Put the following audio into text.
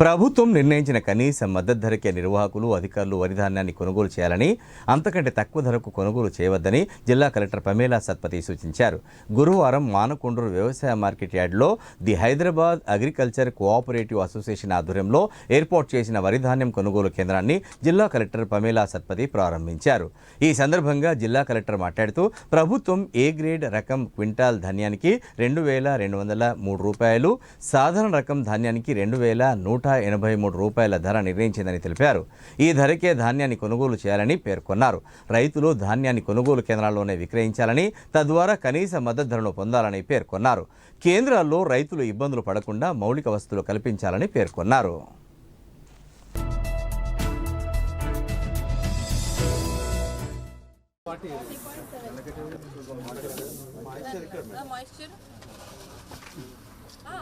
ప్రభుత్వం నిర్ణయించిన కనీస మద్దతు ధరకే నిర్వాహకులు అధికారులు వరిధాన్యాన్ని కొనుగోలు చేయాలని అంతకంటే తక్కువ ధరకు కొనుగోలు చేయవద్దని జిల్లా కలెక్టర్ పమేలా సత్పతి సూచించారు. గురువారం మానకొండూరు వ్యవసాయ మార్కెట్ యార్డులో the Hyderabad agriculture cooperative association ఆధ్వర్యంలో ఏర్పాటు చేసిన వరిధాన్యం కొనుగోలు కేంద్రాన్ని జిల్లా కలెక్టర్ పమేలా సత్పతి ప్రారంభించారు. ఈ సందర్భంగా జిల్లా కలెక్టర్ మాట్లాడుతూ ప్రభుత్వం ఏ గ్రేడ్ రకం క్వింటాల్ ధాన్యానికి రెండు వేల రెండు వందల మూడు రూపాయలు సాధారణ రకం ధాన్యానికి రెండు వేల నూట ఎనభై మూడు రూపాయల ధర నిర్ణయించిందని తెలిపారు. ఈ ధరకే ధాన్యాన్ని కొనుగోలు చేయాలని పేర్కొన్నారు. రైతులు ధాన్యాన్ని కొనుగోలు కేంద్రాల్లోనే విక్రయించాలని తద్వారా కనీస మద్దతు ధరను పొందాలని పేర్కొన్నారు. కేంద్రాల్లో రైతులు ఇబ్బందులు పడకుండా మౌలిక వసతులు కల్పించాలని పేర్కొన్నారు. మాయిశ్చర్